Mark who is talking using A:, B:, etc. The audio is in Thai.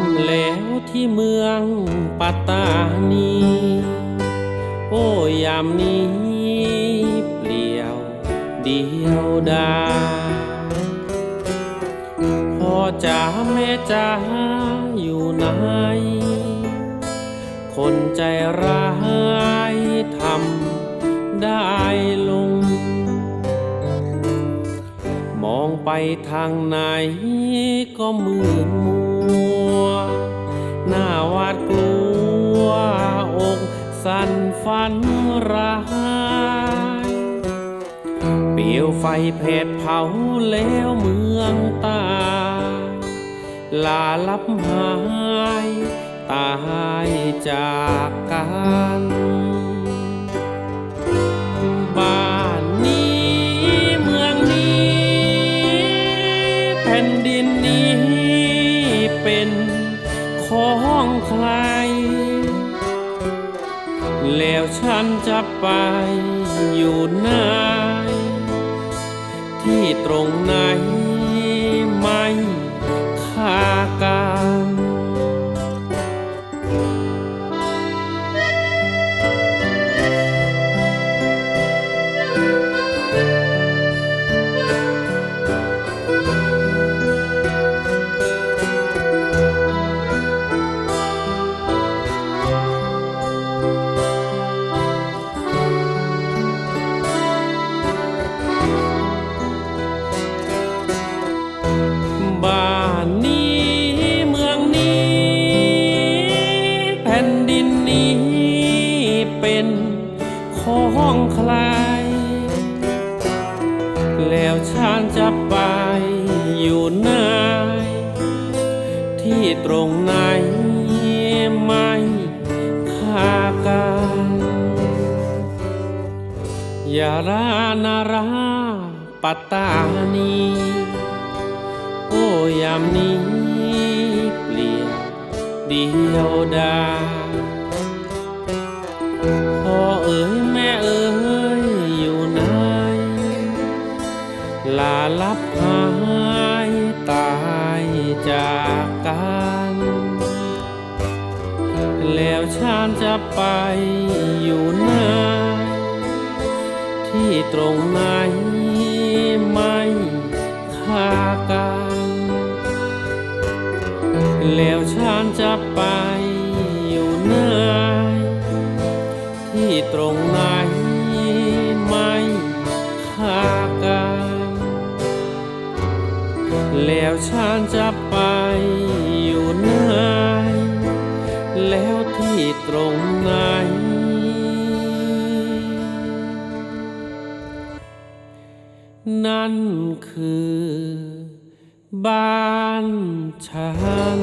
A: ำแล้วที่เมืองปัตตานี โอ้ยามนี้เปลี่ยวเดียวดายพ่อจ๋าแม่จ๋าอยู่ไหน คนใจร้ายทำได้ลง มองไปทางไหนก็มืดมัว หน้าวาดกลัวอกสั่นฝันร้ายเปลวไฟเพดเผาแล้วเมืองตายลาลับหายตายจากกันบ้านนี้เมืองนี้ แผ่นดินนี้เป็น ของใคร แล้วฉันจะไปอยู่ไหนที่ตรงไหน ของใคร แล้วฉันจะไปอยู่ไหนที่ตรงไหนไม่ค่ากันยารานาราปัตตานี โอ้ยามนี้เปลี่ยวเดียวดาย บหายตายจากกัน แล้วฉันจะไปอยู่ไหนที่ตรงไหนไม่ค่ากัน แล้วฉันจะไปอยู่ไหนที่ตรง แล้วฉันจะไปอยู่ไหน แล้วที่ตรงไหน นั่นคือบ้านฉัน